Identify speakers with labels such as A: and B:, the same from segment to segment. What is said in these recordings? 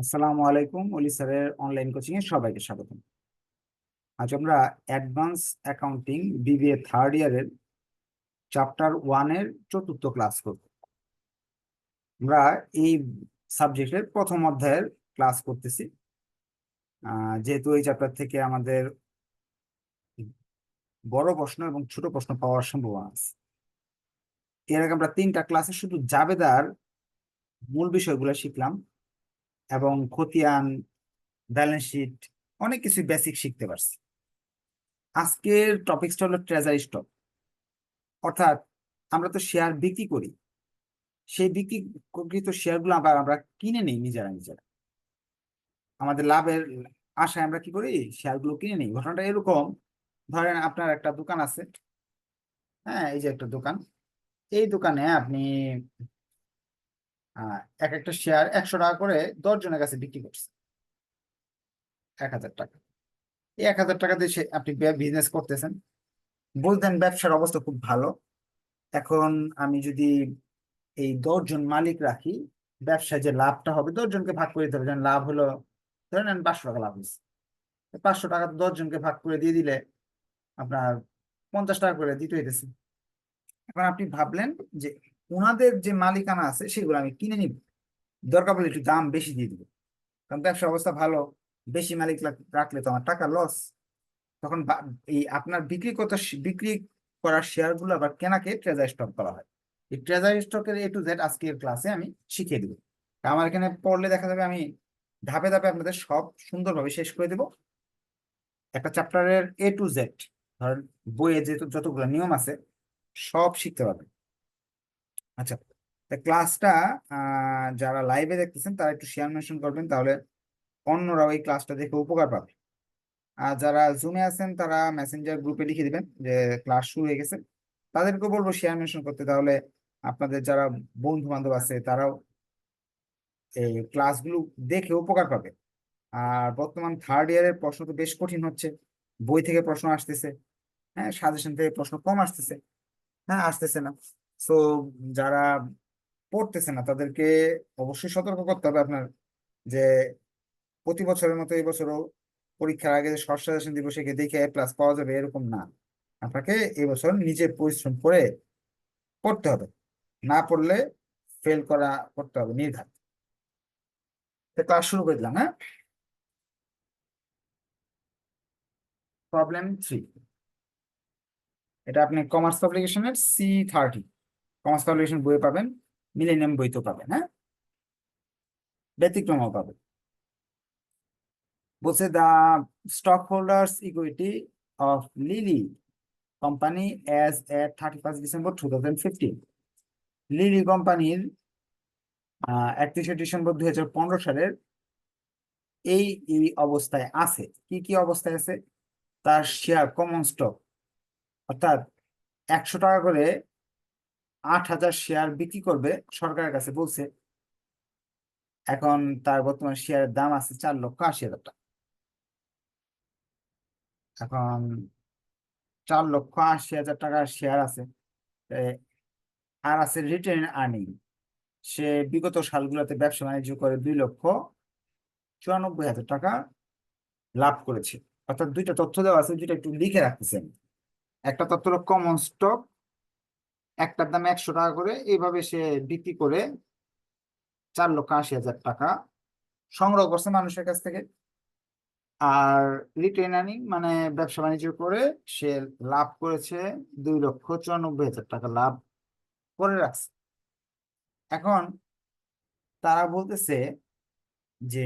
A: আসসালামু আলাইকুম অলি স্যারের অনলাইন কোচিং এ সবাইকে স্বাগত আজ আমরা অ্যাডভান্স অ্যাকাউন্টিং বিবিএ থার্ড ইয়ারের চ্যাপ্টার ওয়ানের চতুর্থ ক্লাস করব। আমরা এই সাবজেক্টের প্রথম অধ্যায়ের ক্লাস করতেছি। যেহেতু এই চ্যাপ্টার থেকে আমাদের বড় প্রশ্ন এবং ছোট প্রশ্ন পাওয়ার সম্ভাবনা আছে। এর আগে আমরা তিনটা ক্লাসে শুধু জাবেদার মূল বিষয়গুলো শিখলাম। এবং খতিয়ান ব্যালেন্স শিট অনেক কিছু বেসিক শিখতে পারছি। আজকের টপিকসটা হলো ট্রেজারি স্টক অর্থাৎ আমরা তো শেয়ার বিক্রি করি। সেই বিক্রিকৃত শেয়ারগুলো আবার আমরা কিনে নিই নিজেরা নিজেরা। আমাদের লাভের আশায় আমরা কি করি? শেয়ারগুলো কিনে নিই। ঘটনাটা এরকম। ধরেন আপনার একটা দোকান আছে। হ্যাঁ এই যে একটা দোকান। এই দোকানে আপনি এক একটা শেয়ার একশো টাকা করে দশ জনের কাছে বিক্রি করছে। এক হাজার টাকা। এই এক হাজার টাকা দিয়ে আপনি বিজনেস করতেছেন। বলতেন ব্যবসার অবস্থা খুব ভালো। এখন আমি যদি এই দশজন মালিক রাখি, ব্যবসায় যে লাভটা হবে, দশজনকে ভাগ করে দিতে হবে। যেমন লাভ হলো, ধরেন আমি পাঁচশো টাকা লাভ হয়েছে। পাঁচশো টাকা দশজনকে ভাগ করে দিয়ে দিলে আপনার পঞ্চাশ টাকা করে দিতে হইতেছে। এখন আপনি ভাবলেন যে ওনাদের যে মালিকানা আছে, সেগুলো আমি কিনে নিব। দরকার পড়লে একটু দাম বেশি দিয়ে দিব। কারণ ব্যবসা অবস্থা ভালো, বেশি মালিক রাখলে তো আমার টাকা লস তখন এই আপনার বিক্রি কত বিক্রি করার শেয়ারগুলো আবার কেনাকে ট্রেজারি স্টক করা হয়। এই ট্রেজারি স্টকের এ টু জেড আজকের ক্লাসে আমি শিখিয়ে দিব। আমার এখানে পড়লে দেখা যাবে আমি ধাপে ধাপে আপনাদের সব সুন্দরভাবে শেষ করে দেব। একটা চ্যাপ্টারের এ টু জেড ধরেন বইয়ে যে যতগুলো নিয়ম আছে, সব শিখতে পারবেন। আচ্ছা তা ক্লাসটা যারা লাইভে দেখতেছেন, তারা একটু শেয়ার মেনশন করবেন, তাহলে অন্যরাও এই ক্লাসটা দেখে উপকার পাবে। আর যারা জুমে আছেন, তারা মেসেঞ্জার গ্রুপে লিখে দিবেন যে ক্লাস শুরু হয়ে গেছে। তাদেরকে বলব শেয়ার মেনশন করতে, তাহলে আপনাদের যারা বন্ধু বান্ধব আছে, তারাও এই ক্লাসগুলো দেখে উপকার পাবে। আর বর্তমান থার্ড ইয়ারের প্রশ্ন তো বেশ কঠিন হচ্ছে। বই থেকে প্রশ্ন আসতেছে। হ্যাঁ সাজেশন থেকে প্রশ্ন কম আসতেছে। হ্যাঁ আসতেছে না। সো যারা পড়তেছে না, তাদেরকে অবশ্যই সতর্ক করতে হবে আপনার যে প্রতি বছরের মতো এই বছরও পরীক্ষার আগে শর্ট সাজেশন দিব সেকে দেখে প্লাস পাওয়া যাবে, এরকম না। আপনাকে এবছর নিজে পরিশ্রম করে পড়তে হবে। না পড়লে ফেল করা করতে হবে, নির্ঘাত। ক্লাস শুরু করে দিলাম হ্যাঁ? প্রবলেম থ্রি এটা আপনি কমার্স পাবলিকেশনের সি থার্টি কমার্স পাবলিকেশন বইয়ে পাবেন মিলেনিয়াম বইতেও পাবেন হ্যাঁ? ব্যতিক্রমও পাবেন। বলছে the stock holders equity of Lily company as at thirty first December two thousand fifteen Lily কোম্পানির একত্রিশে ডিসেম্বর দুই হাজার পনেরো সালের এই এই অবস্থায় আছে। কি কি অবস্থায় আছে? তার শেয়ার কমন স্টক অর্থাৎ একশো টাকা করে আট হাজার শেয়ার বিক্রি করবে সরকারের কাছে বলছে, এখন তার বর্তমান শেয়ারের দাম আছে চার লক্ষ আশি হাজার টাকা। এখন চার লক্ষ আশি হাজার টাকার শেয়ার আছে আর আছে রিটেন আর্নিং সে বিগত সালগুলোতে ব্যবসা বাণিজ্য করে দুই লক্ষ চুরানব্বই হাজার টাকা লাভ করেছে। অর্থাৎ দুইটা তথ্য দেওয়া আছে, দুইটা একটু লিখে রাখতেছেন একটা তথ্য হলো কমন স্টক একটার দাম একশো টাকা করে, এইভাবে সে বিক্রি করে চার লক্ষ আশি হাজার টাকা সংগ্রহ করছে মানুষের কাছ থেকে। আর রিটেন মানে ব্যবসা বাণিজ্য করে সে লাভ করেছে দুই লক্ষ চুরানব্বই হাজার টাকা লাভ করে রাখছে। এখন তারা বলতেছে যে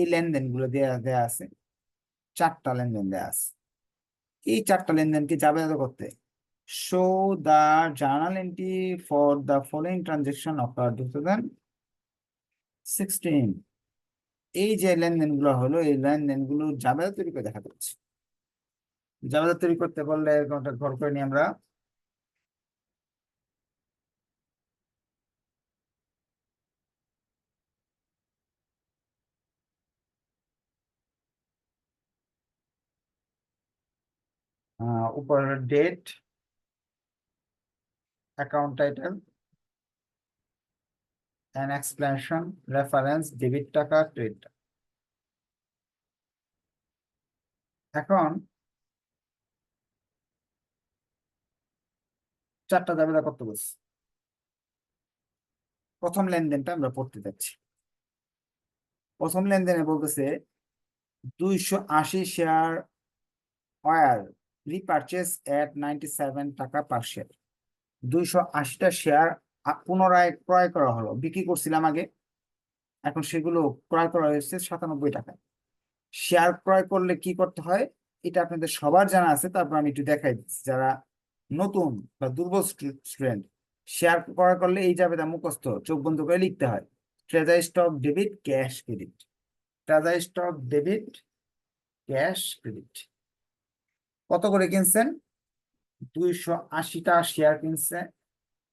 A: এই লেনদেনগুলো দেয়া দেয়া আছে, চারটা লেনদেন দেয়া আছে। এই চারটা লেনদেনকে জাবেদা করতে? Journal entry for the following transaction of two thousand sixteen এই যে লেনদেনগুলো হলো, এই লেনদেনগুলো জাবেদা তৈরি করে দেখা যাচ্ছে। জাবেদা তৈরি করতে বললে কোনটা ঘর করে নিই আমরা। উপরের date account title an explanation, reference, debit টাকা ক্রেডিট এখন চারটা জাবেদা করতে বলছি। প্রথম লেনদেনটা আমরা পড়তে যাচ্ছি। প্রথম লেনদেনে বলতেছে দুইশো আশি share were repurchase at ninety seven টাকা পার শেয়ার দুইশো আশিটা শেয়ার পুনরায় ক্রয় করা হলো। বিক্রি করছিলাম আগে। এখন সেগুলো ক্রয় করা হয়েছে সাতানব্বই টাকা শেয়ার ক্রয় করলে কি করতে হয়? এটা আপনাদের সবার জানা আছে, তারপর আমি একটু দেখাই দিচ্ছি। যারা নতুন বা দুর্বল স্টুডেন্ট শেয়ার ক্রয় করলে এই যাবে মুখস্থ, চোখ বন্ধ করে লিখতে হয়। Treasury stock debit cash credit treasury stock debit cash credit কত করে কিনছেন? দুইশো আশিটা শেয়ার কিনছে,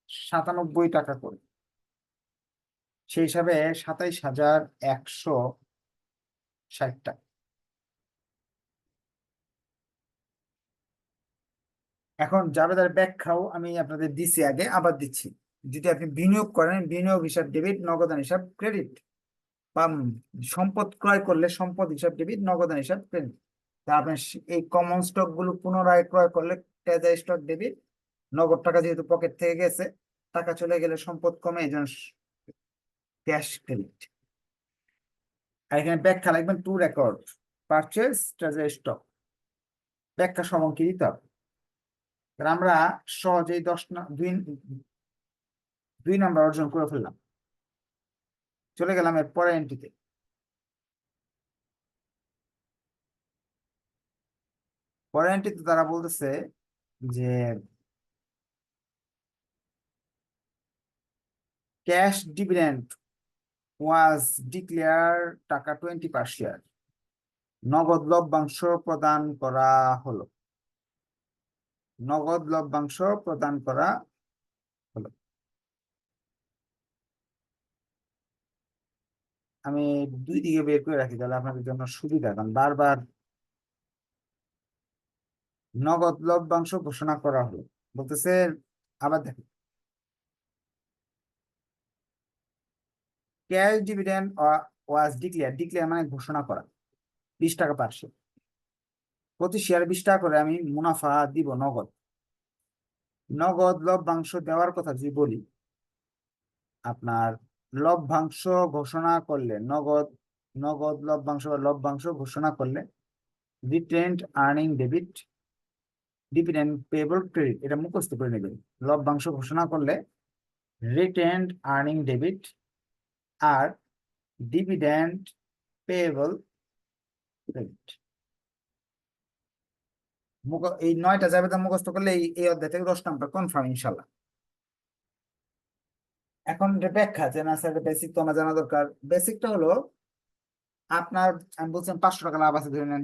A: সাতানব্বই টাকা করে। সেই হিসাবে সাতাইশ হাজার একশো ষাট টাকা। এখন জাবেদার ব্যাখ্যাও আমি আপনাদের দিছি আগে, আবার দিচ্ছি। যদি আপনি বিনিয়োগ করেন, বিনিয়োগ হিসাব ডেবিট নগদান হিসাব ক্রেডিট বা সম্পদ ক্রয় করলে সম্পদ হিসাব ডেবিট নগদান হিসাব ক্রেডিট তা আপনি এই কমন স্টকগুলো পুনরায় ক্রয় করলে ট্রেজারি স্টক ডেবিট নগদ টাকা যেহেতু পকেট থেকে গেছে, টাকা চলে গেলে সম্পদ কমে, এই জন্য ক্যাশ ক্রেডিট আর এখানে ব্যাখ্যা লাগবেন to record purchase treasury stock ব্যাখ্যা সমঙ্কি দিতে হবে? আমরা সহজেই দশ দুই দুই নাম্বার অর্জন করে ফেললাম। চলে গেলাম এর পরের এন্ট্রিতে পরের এন্ট্রিতে তারা বলতেছে যে ক্যাশ ডিভিডেন্ড ওয়াজ ডিক্লেয়ার টাকা টোয়েন্টি পার শেয়ার নগদ লভ্যাংশ প্রদান করা হলো। নগদ লভ্যাংশ প্রদান করা হলো। আমি দুই দিকে বের করে রাখি, তাহলে আপনাদের জন্য সুবিধা, কারণ বারবার নগদ লভ্যাংশ ঘোষণা করা হলো। বলতেছে, আবার দেখেন cash dividend was declare declare মানে ঘোষণা করা। বিশ টাকা পার শেয়ার প্রতি শেয়ার বিশ টাকা করে আমি মুনাফা দিব নগদ। নগদ লভ্যাংশ দেওয়ার কথা যদি বলি, আপনার লভ্যাংশ ঘোষণা করলে, নগদ নগদ লভ্যাংশ বা লভ্যাংশ ঘোষণা করলে retained earning debit dividend payable credit এটা মুখস্থ করে নেবেন। লভ্যাংশ ঘোষণা করলে রিটেন্ড আর্নিং ডেবিট আর ডিভিডেন্ড পেবল ক্রেডিট এই নয়টা তা মুখস্থ করলে এই এই অধ্যায় থেকে দশ নাম্বার কনফার্ম ইনশাল্লাহ এখন এটা ব্যাখ্যা যে না স্যার বেসিক তো আমার জানা দরকার। বেসিকটা হলো আপনার, আমি বলছেন পাঁচশো টাকা লাভ আছে, ধরে নেন।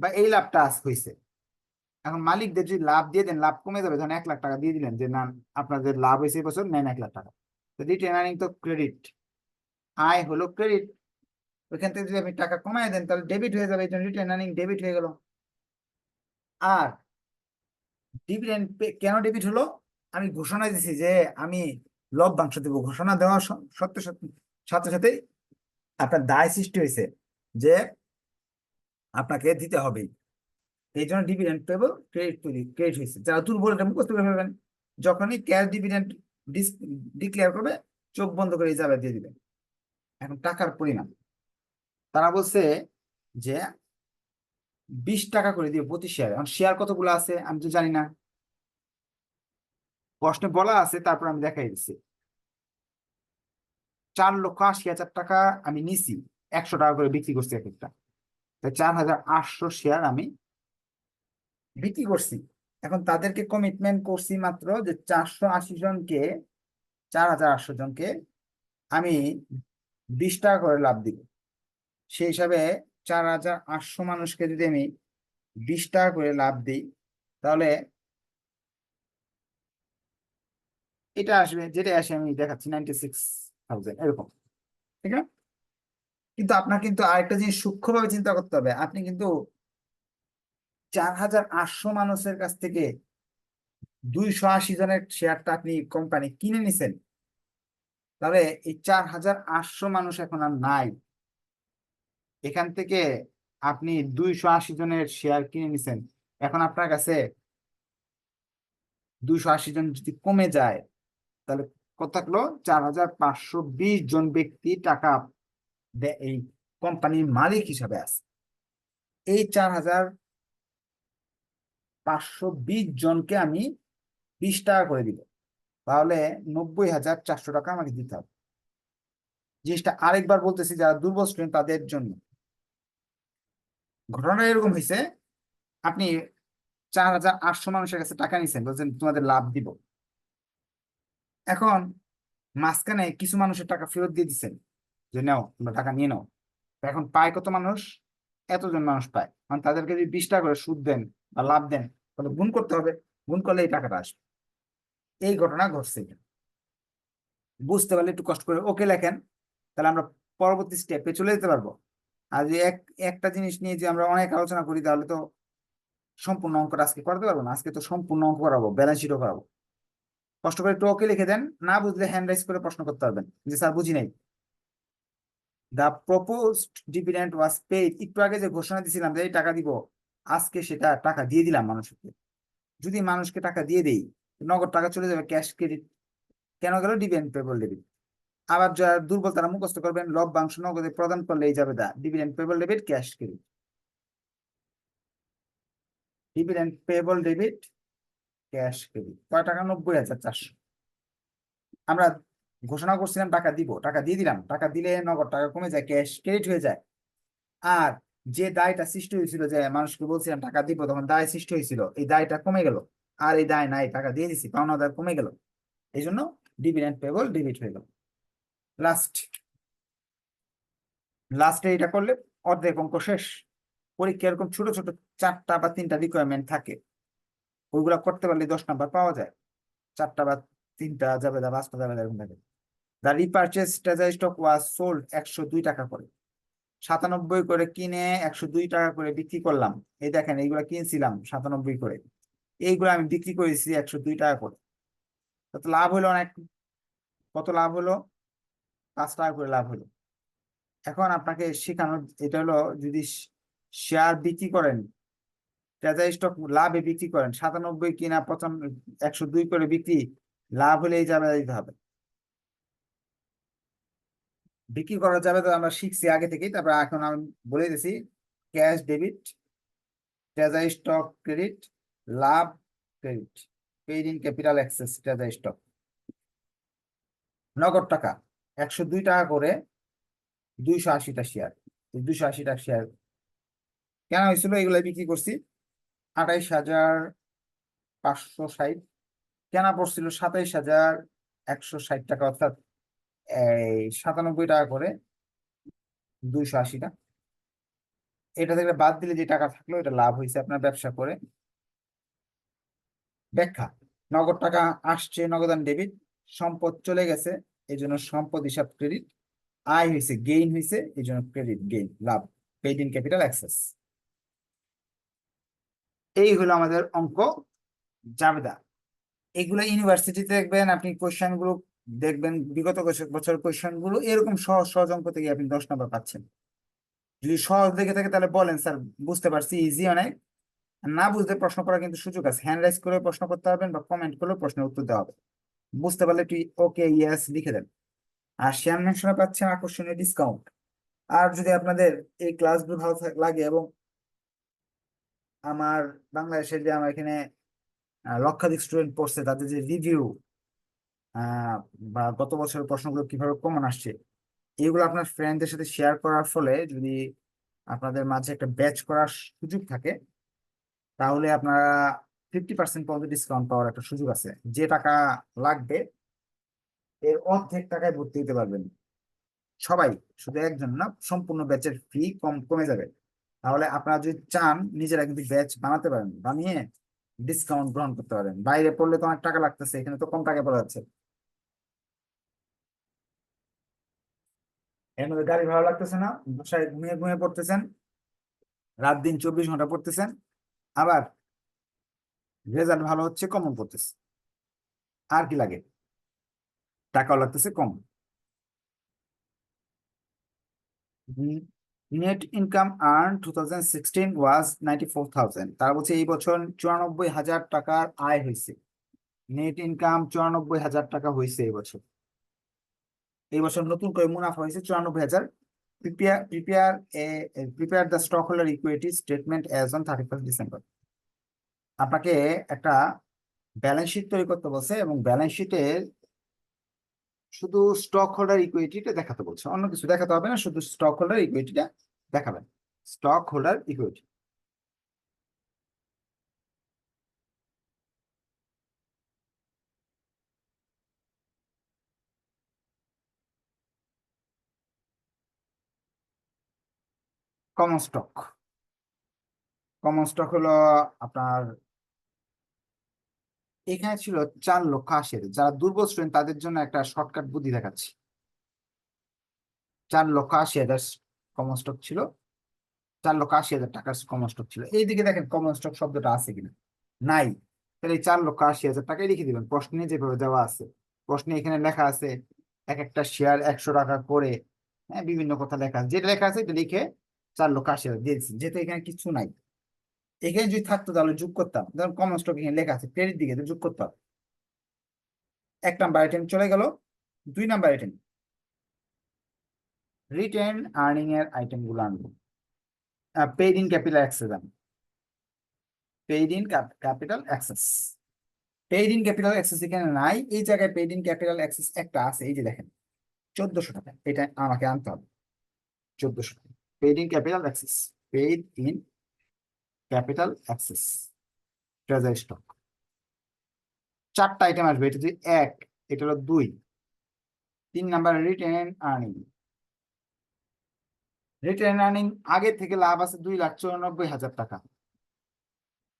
A: বা এই লাভটা আজ হয়েছে এখন মালিকদের যদি লাভ দিয়ে দেন, লাভ কমে যাবে, ধরেন এক লাখ টাকা দিয়ে দিলেন যে না আপনাদের লাভ হয়েছে বছর, নেন এক লাখ টাকা। তো রিটেন আর্নিং তো ক্রেডিট আয় হলো ক্রেডিট ওইখান থেকে যদি আপনি টাকা কমায় দেন, তাহলে ডেবিট হয়ে যাবে রিটেন আর্নিং ডেবিট হয়ে গেল। আর ডিভিডেন্ড কেন ডেবিট হলো? আমি ঘোষণা দিছি যে, আমি লভ্যাংশ দেবো, ঘোষণা দেওয়া সত্য সাথে সাথে আপনার দায় সৃষ্টি হয়েছে যে, আপনাকে দিতে হবে। এই জন্য ডিভিডেন্ড পেবল ক্রেডিট তৈরি ক্রেডিট হয়েছে। যারা দুর্বল এটা মুখস্থ করে ফেলবেন, যখনই ক্যাশ ডিভিডেন্ড ডিক্লেয়ার করবে, চোখ বন্ধ করে যাবে দিয়ে দিবেন। এখন টাকার পরিমাণ। তারা বলছে যে, বিশ টাকা করে দিয়ে প্রতি শেয়ার এখন শেয়ার কতগুলো আছে, আমি তো জানি না। প্রশ্নে বলা আছে, তারপর আমি দেখাই দিচ্ছি। চার লক্ষ আশি হাজার টাকা আমি নিছি, একশো টাকা করে বিক্রি করছি এক একটা। চার হাজার আটশো শেয়ার আমি বিক্রি করছি। এখন তাদেরকে কমিটমেন্ট করছি মাত্র যে চারশো আশি জনকে, চার হাজার আটশো জনকে আমি বিশ টাকা করে লাভ দিব। সেই হিসাবে চার হাজার আটশো মানুষকে যদি আমি বিশ টাকা করে লাভ দিই, তাহলে এটা আসবে যেটা আসে আমি দেখাচ্ছি নাইনটি সিক্স থাউজেন্ড এরকম। ঠিক আছে? কিন্তু আপনার কিন্তু আরেকটা জিনিস সূক্ষ্মভাবে চিন্তা করতে হবে। আপনি কিন্তু চার হাজার আটশো মানুষের কাছ থেকে দুইশো আশি জনের শেয়ারটা আপনি কোম্পানি কিনে নিছেন। তাহলে এই চার হাজার আটশো মানুষ এখন আর নাই। এখান থেকে আপনি দুইশো আশি জনের শেয়ার কিনে নিছেন। এখন আপনার কাছে দুইশো আশি জন যদি কমে যায়, তাহলে কত থাকল? চার হাজার পাঁচশো বিশ জন ব্যক্তি টাকা এই কোম্পানির মালিক হিসাবে আছে। এই চার হাজার পাঁচশো বিশ জনকে আমি বিশ টাকা করে দিব। তাহলে নব্বই হাজার চারশো টাকা আমাকে দিতে হবে। জিনিসটা আরেকবার বলতেছি, যারা দুর্বল স্টুডেন্ট তাদের জন্য। ঘটনা এরকম হয়েছে, আপনি চার হাজার আটশো মানুষের কাছে টাকা নিছেন, বলছেন তোমাদের লাভ দিব। এখন মাঝখানে কিছু মানুষের টাকা ফেরত দিয়ে দিচ্ছেন যে নাও, তোমরা টাকা নিয়ে নাও। এখন পায় কত মানুষ? এতজন মানুষ পায়। মানে তাদেরকে যদি বিশ টাকা করে সুদ দেন বা লাভ দেন তাহলে গুণ করতে হবে, গুণ করলে এই টাকাটা আসবে। এই ঘটনা ঘটছে। বুঝতে পারলে একটু কষ্ট করে ওকে লেখেন, তাহলে আমরা পরবর্তী স্টেপে চলে যেতে পারব। আর যে এক, একটা জিনিস নিয়ে যে আমরা অনেক আলোচনা করি, তাহলে তো সম্পূর্ণ অঙ্কটা আজকে করতে পারব না। আজকে তো সম্পূর্ণ অঙ্ক করাবো ব্যালেন্স শিটও করাবো। কষ্ট করে একটু ওকে লিখে দেন, না বুঝলে হ্যান্ড রাইজ করে প্রশ্ন করতে পারবেন যে, স্যার, বুঝি নাই। The proposed dividend was paid একটু আগে যে ঘোষণা দিয়েছিলাম যে, এই টাকা দিব আজকে সেটা টাকা দিয়ে দিলাম মানুষকে। যদি মানুষকে টাকা দিয়ে দেই, নগদ টাকা চলে যাবে, ক্যাশ ক্রেডিট। কেন গেল? ডিভিডেন্ড পেবল ডেবিট আবার যারা দুর্বল, তারা মুখস্থ করবেন, লভ্যাংশ নগদে প্রদান করলেই যাবে the dividend payable debit cash credit dividend payable debit cash credit কয় টাকা? নব্বই হাজার চারশো। আমরা ঘোষণা করছিলাম টাকা দিব, টাকা দিয়ে দিলাম। টাকা দিলে নগদ টাকা কমে যায় ক্যাশ ক্রেডিট হয়ে যায়। আর যে দায়টা সৃষ্টি হয়েছিল যে মানুষকে বলছিলাম টাকা দিব, তখন দায় সৃষ্টি হয়েছিল। এই দায়টা কমে গেল। আর এই দায় নাই, টাকা দিয়ে দিছি, পাওনা দায় কমে গেল। এই জন্য ডিভিডেন্ড পেবল ডেবিট হয়ে গেল। লাস্ট লাস্টে এটা করলে অর্ধেক অঙ্ক শেষ। পরীক্ষা এরকম ছোট ছোট চারটা বা তিনটা রিকোয়ারমেন্ট থাকে। ওইগুলা করতে পারলে দশ নাম্বার পাওয়া যায়। চারটা বা তিনটা যাবে দা পাঁচটা যাবে এরকম থাকে। The repurchase stock was sold একশো দুই টাকা করে। সাতানব্বই করে কিনে একশো দুই টাকা করে বিক্রি করলাম। এই দেখেন, এইগুলা কিনছিলাম সাতানব্বই করে। এইগুলো আমি বিক্রি করেছি একশো দুই টাকা করে। কত লাভ হলো অনেক? কত লাভ হলো? পাঁচ টাকা করে লাভ হলো। এখন আপনাকে শেখানো এটা হলো যদি শেয়ার বিক্রি করেন, ট্রেজারি স্টক লাভে বিক্রি করেন, সাতানব্বই কিনা পঁচান, একশো দুই করে বিক্রি, লাভ হলে এই যাবে দিতে হবে। বিক্রি করা যাবে তো আমরা শিখছি আগে থেকেই। তারপর এখন আমি বলে দিছি, cash debit, treasury stock credit, love credit, paid in capital excess, treasury stock. নগদ টাকা, একশো দুই টাকা করে দুইশো আশিটা শেয়ার। দুইশো আশিটা শেয়ার কেন হয়েছিল? এগুলো বিক্রি করছি। আঠাইশ হাজার পাঁচশো ষাট। কেনা পড়ছিল সাতাইশ হাজার একশো ষাট টাকা, অর্থাৎ সাতানব্বই টাকা করে দুইশো আশিটা এটা থেকে বাদ দিলে যে টাকা থাকল, এটা লাভ হয়েছে আপনার ব্যবসা করে। ব্যাখ্যা, নগদ টাকা আসছে নগদান ডেবিট সম্পদ চলে গেছে, এই জন্য সম্পদ হিসাব ক্রেডিট আয় হয়েছে গেইন হয়েছে, এই জন্য ক্রেডিট গেইন লাভ পেইড ইন ক্যাপিটাল অ্যাক্সেস এই হলো আমাদের অঙ্ক, জাবেদা। এগুলো ইউনিভার্সিটিতে দেখবেন, আপনি কোয়েশ্চেনগুলো দেখবেন বিগত কয়েক বছর কোয়েশ্চেনগুলো এরকম সহজ সহজ অঙ্ক থেকে আপনি দশ নম্বর পাচ্ছেন। যদি সহজ দেখে থাকে তাহলে বলেন, স্যার, বুঝতে পারছি ইজি অনেক। না বুঝতে প্রশ্ন করার কিন্তু সুযোগ আছে। হ্যান্ড রাইজ করে প্রশ্ন করতে পারবেন বা কমেন্ট করলে প্রশ্নের উত্তর দেওয়া হবে। বুঝতে পারলে তুই ওকে ইয়েস লিখে দেন। আর শেয়ার মেনশনে পাচ্ছেন আকর্ষণীয় ডিসকাউন্ট আর যদি আপনাদের এই ক্লাসগুলো ভালো লাগে এবং আমার বাংলাদেশের যে আমার এখানে লক্ষাধিক স্টুডেন্ট পড়ছে, তাদের যে রিভিউ বা গত বছরের প্রশ্নগুলো কীভাবে কমন আসছে, এগুলো আপনার ফ্রেন্ডদের সাথে শেয়ার করার ফলে যদি আপনাদের মাঝে একটা ব্যাচ করার সুযোগ থাকে, তাহলে আপনারা ফিফটি পার্সেন্ট পর্যন্ত ডিসকাউন্ট পাওয়ার একটা সুযোগ আছে। যে টাকা লাগবে, এর অর্ধেক টাকায় ভর্তি দিতে পারবেন। সবাই, শুধু একজন না, সম্পূর্ণ ব্যাচের ফি কম, কমে যাবে। তাহলে আপনারা যদি চান, নিজেরা কিন্তু ব্যাচ বানাতে পারেন, বানিয়ে ডিসকাউন্ট গ্রহণ করতে পারেন। বাইরে পড়লে তো অনেক টাকা লাগতেছে, এখানে তো কম টাকা পড়া যাচ্ছে। এর গাড়ি ভালো লাগতেছে না, বাসায় ঘুমিয়ে ঘুমিয়ে পড়তেছেন, রাত দিন চব্বিশ ঘণ্টা পড়তেছেন, আবার রেজাল্ট ভালো হচ্ছে কম পড়তেছে। আর কি লাগে? টাকাও লাগতেছে, কম। Net income earn two thousand sixteen was ninety four thousand তারা বলছে এই বছর চুরানব্বই হাজার টাকার আয় হয়েছে। নেট ইনকাম চুরানব্বই হাজার টাকা হয়েছে এই বছর। এই বছর নতুন করে মুনাফা হয়েছে চুরানব্বই হাজার। Prepare prepare prepare the stock holder equity statement as on thirty first December আপনাকে একটা ব্যালেন্স শিট তৈরি করতে বলছে এবং ব্যালেন্স শিটে শুধু স্টক হোল্ডার ইকুইটিটা দেখাতে বলছে, অন্য কিছু দেখাতে হবে না, শুধু স্টক হোল্ডার ইকুইটিটা দেখাবেন। Stock holder equity common stock common stock হলো আপনার, এখানে ছিল চার লক্ষ আশি হাজার। যারা দুর্বল স্টুডেন্ট তাদের জন্য একটা শর্টকাট বুদ্ধি দেখাচ্ছি। চার লক্ষ আশি হাজার কমন স্টক ছিল, চার লক্ষ আশি হাজার টাকার কমন স্টক ছিল। এইদিকে দেখেন কমন স্টক শব্দটা আছে কিনা? নাই। তাহলে এই চার লক্ষ আশি হাজার টাকাই লিখে দিবেন, প্রশ্নে যেভাবে দেওয়া আছে। প্রশ্নে এখানে লেখা আছে, এক একটা শেয়ার একশো টাকা করে হ্যাঁ বিভিন্ন কথা লেখা আছে। যেটা লেখা আছে এটা লিখে চার লক্ষ আশি হাজার দিয়ে দিচ্ছি যেহেতু এখানে কিছু নাই। এখানে যদি থাকতো তাহলে যোগ করতাম। ধরুন কমন স্টক এখানে লেখা আছে ক্রেডিট দিকে যোগ করতে হবে। এক নাম্বার আইটেম চলে গেল, দুই নাম্বার আইটেম রিটেন আর্নিং এর আইটেমগুলো আনব। পেইড ইন ক্যাপিটাল অ্যাক্সেস আনব। Paid in capital excess paid in capital excess এখানে নাই, এই জায়গায় পেইড ইন ক্যাপিটাল অ্যাক্সেস একটা আছে, এই যে দেখেন, চোদ্দশো টাকা। এটা আমাকে আনতে হবে, চোদ্দশো টাকা। Paid in capital excess paid in capital excess treasury stock চারটা আইটেম আসবে, এটা যদি এক, এটা হলো দুই। তিন number retained earning retained earning আগে থেকে লাভ আছে দুই লাখ চুরানব্বই হাজার টাকা।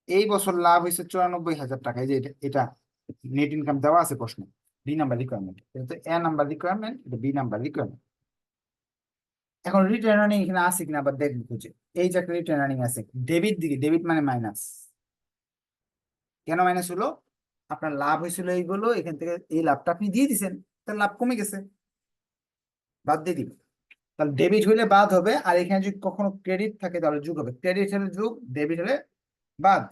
A: এই বছর লাভ হয়েছে চুরানব্বই হাজার টাকা। যে এটা এটা নেট ইনকাম দেওয়া আছে প্রশ্নে। B number requirement A number requirement এটা বি নাম্বার রিকোয়ারমেন্ট এখন রিটার্ন আর্নিং এখানে আছে কিনা আবার দেখব খুঁজে। এই যে একটা রিটার্ন আর্নিং আছে ডেবিট দিকে ডেবিট মানে মাইনাস কেন মাইনাস হলো? আপনার লাভ হয়েছিল এইগুলো, এখান থেকে এই লাভটা আপনি দিয়ে দিছেন, তার লাভ কমে গেছে। বাদ দিয়ে দিবেন তাহলে ডেবিট হলে বাদ হবে, আর এখানে যদি কখনো ক্রেডিট থাকে তাহলে যোগ হবে। ক্রেডিট হলে যোগ ডেবিট হলে বাদ।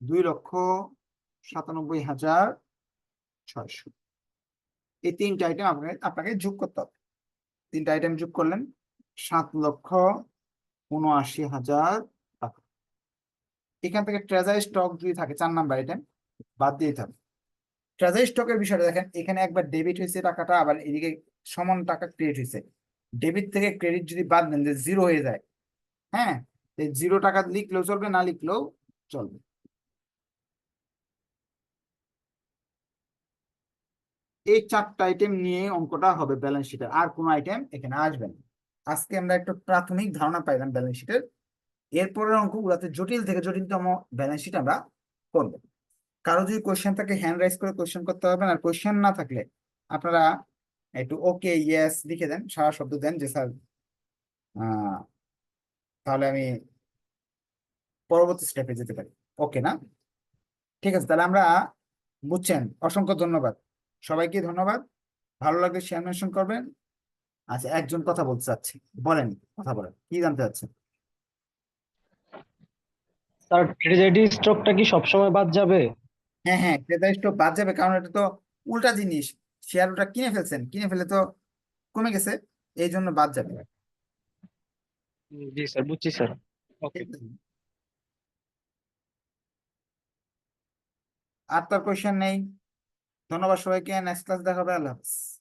A: দুই লক্ষ সাতানব্বই হাজার ছয়শো। এই তিনটা আইটেম আপনাকে আপনাকে যোগ করতে হবে। তিনটা আইটেম যোগ করলেন। সাত লক্ষ উনআশি হাজার টাকা। এখান থেকে ট্রেজারি স্টক যদি থাকে, চার নাম্বার আইটেম বাদ দিয়ে হবে। ট্রেজারি স্টকের বিষয়টা দেখেন, এখানে একবার ডেবিট হয়েছে টাকাটা, আবার এদিকে সমান টাকা ক্রেডিট হয়েছে। ডেবিট থেকে ক্রেডিট যদি বাদ দেন, যে জিরো হয়ে যায় হ্যাঁ? জিরো টাকা লিখলেও চলবে, না লিখলেও চলবে। এই চারটা আইটেম নিয়ে অঙ্কটা হবে ব্যালেন্স শিটের আর কোনো আইটেম এখানে আসবে না। আজকে আমরা একটু প্রাথমিক ধারণা পাইলাম ব্যালেন্স শিটের এরপরের অঙ্কগুলোতে জটিল থেকে জটিলতম ব্যালেন্স শিট আমরা করব। কারও যদি কোয়েশ্চেন থাকে হ্যান্ড রাইজ করে কোয়েশ্চেন করতে পারবেন। আর কোয়েশ্চেন না থাকলে আপনারা একটু ওকে ইয়েস লিখে দেন, সারা শব্দ দেন যে, স্যার তাহলে আমি পরবর্তী স্টেপে যেতে পারি। ওকে না? ঠিক আছে, তাহলে আমরা বুঝছেন। অসংখ্য ধন্যবাদ। সবাইকে ধন্যবাদ। ভালো লাগলে শেয়ার মেনশন করবেন। আচ্ছা একজন কথা বলতে চাচ্ছি। বলেন কথা বলেন। কি জানতে চাচ্ছেন?
B: স্যার ট্রেজারি স্টকটা কি সবসময় বাদ যাবে?
A: হ্যাঁ হ্যাঁ ক্রেতার স্টক বাদ যাবে কারণ এটা তো উল্টা জিনিস। শেয়ার ওটা কিনে ফেলছেন কিনে ফেলে তো কমে গেছে এই জন্য বাদ যাবে।
B: জি স্যার বুঝছি স্যার। ওকে।
A: আর তার কোয়েশ্চেন নেই। ধন্যবাদ সবাইকে নেক্সট ক্লাস দেখাবে আল্লাহ হাফিজ।